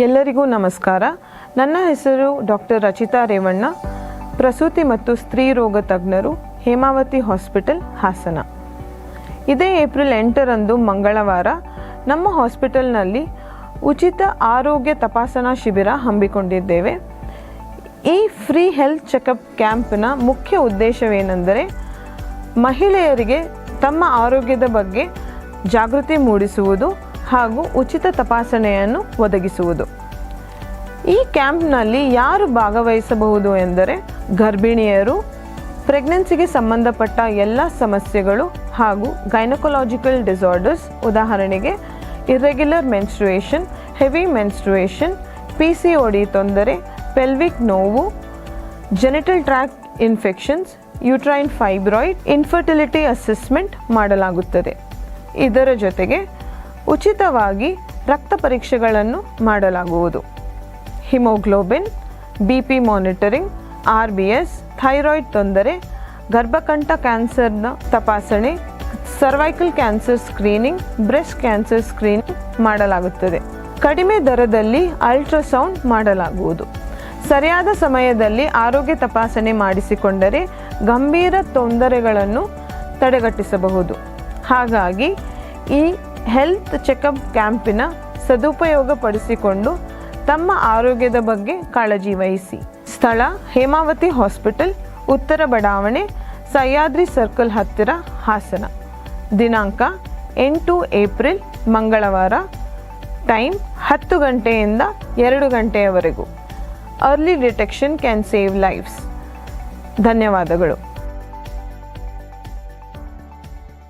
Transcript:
ಎಲ್ಲರಿಗೂ ನಮಸ್ಕಾರ. ನನ್ನ ಹೆಸರು ಡಾಕ್ಟರ್ ರಚಿತಾ ರೇವಣ್ಣ. ಪ್ರಸೂತಿ ಮತ್ತು ಸ್ತ್ರೀ ರೋಗ ತಜ್ಞರು, ಹೇಮಾವತಿ ಹಾಸ್ಪಿಟಲ್, ಹಾಸನ. ಇದೇ ಏಪ್ರಿಲ್ ಎಂಟರಂದು ಮಂಗಳವಾರ ನಮ್ಮ ಹಾಸ್ಪಿಟಲ್ನಲ್ಲಿ ಉಚಿತ ಆರೋಗ್ಯ ತಪಾಸಣಾ ಶಿಬಿರ ಹಮ್ಮಿಕೊಂಡಿದ್ದೇವೆ. ಈ ಫ್ರೀ ಹೆಲ್ತ್ ಚೆಕಪ್ ಕ್ಯಾಂಪ್ನ ಮುಖ್ಯ ಉದ್ದೇಶವೇನೆಂದರೆ, ಮಹಿಳೆಯರಿಗೆ ತಮ್ಮ ಆರೋಗ್ಯದ ಬಗ್ಗೆ ಜಾಗೃತಿ ಮೂಡಿಸುವುದು ಹಾಗೂ ಉಚಿತ ತಪಾಸಣೆಯನ್ನು ಒದಗಿಸುವುದು. ಈ ಕ್ಯಾಂಪ್ನಲ್ಲಿ ಯಾರು ಭಾಗವಹಿಸಬಹುದು ಎಂದರೆ ಗರ್ಭಿಣಿಯರು, ಪ್ರೆಗ್ನೆನ್ಸಿಗೆ ಸಂಬಂಧಪಟ್ಟ ಎಲ್ಲ ಸಮಸ್ಯೆಗಳು ಹಾಗೂ ಗೈನಕೊಲಾಜಿಕಲ್ ಡಿಸಾರ್ಡರ್ಸ್, ಉದಾಹರಣೆಗೆ irregular menstruation, heavy menstruation, P C OD ತೊಂದರೆ, ಪೆಲ್ವಿಕ್ ನೋವು, genital tract infections, uterine fibroid, infertility assessment ಮಾಡಲಾಗುತ್ತದೆ. ಇದರ ಜೊತೆಗೆ ಉಚಿತವಾಗಿ ರಕ್ತ ಪರೀಕ್ಷೆಗಳನ್ನು ಮಾಡಲಾಗುವುದು. Haemoglobin B P monitoring R B S thyroid ತೊಂದರೆ, ಗರ್ಭಕಂಠ ಕ್ಯಾನ್ಸರ್ನ ತಪಾಸಣೆ, cervical cancer screening, breast cancer screening ಮಾಡಲಾಗುತ್ತದೆ. ಕಡಿಮೆ ದರದಲ್ಲಿ ಅಲ್ಟ್ರಾಸೌಂಡ್ ಮಾಡಲಾಗುವುದು. ಸರಿಯಾದ ಸಮಯದಲ್ಲಿ ಆರೋಗ್ಯ ತಪಾಸಣೆ ಮಾಡಿಸಿಕೊಂಡರೆ ಗಂಭೀರ ತೊಂದರೆಗಳನ್ನು ತಡೆಗಟ್ಟಿಸಬಹುದು. ಹಾಗಾಗಿ ಈ ಹೆಲ್ತ್ ಚೆಕಪ್ ಕ್ಯಾಂಪಿನ ಸದುಪಯೋಗ ಪಡಿಸಿಕೊಂಡು ತಮ್ಮ ಆರೋಗ್ಯದ ಬಗ್ಗೆ ಕಾಳಜಿ ವಹಿಸಿ. ಸ್ಥಳ, ಹೇಮಾವತಿ ಹಾಸ್ಪಿಟಲ್, ಉತ್ತರ ಬಡಾವಣೆ, ಸಹ್ಯಾದ್ರಿ ಸರ್ಕಲ್ ಹತ್ತಿರ ಹಾಸನ. ದಿನಾಂಕ ಎಂಟು ಏಪ್ರಿಲ್, ಮಂಗಳವಾರ. ಟೈಮ್ ಹತ್ತು ಗಂಟೆಯಿಂದ ಎರಡು ಗಂಟೆಯವರೆಗೂ. Early detection can save lives ಧನ್ಯವಾದಗಳು.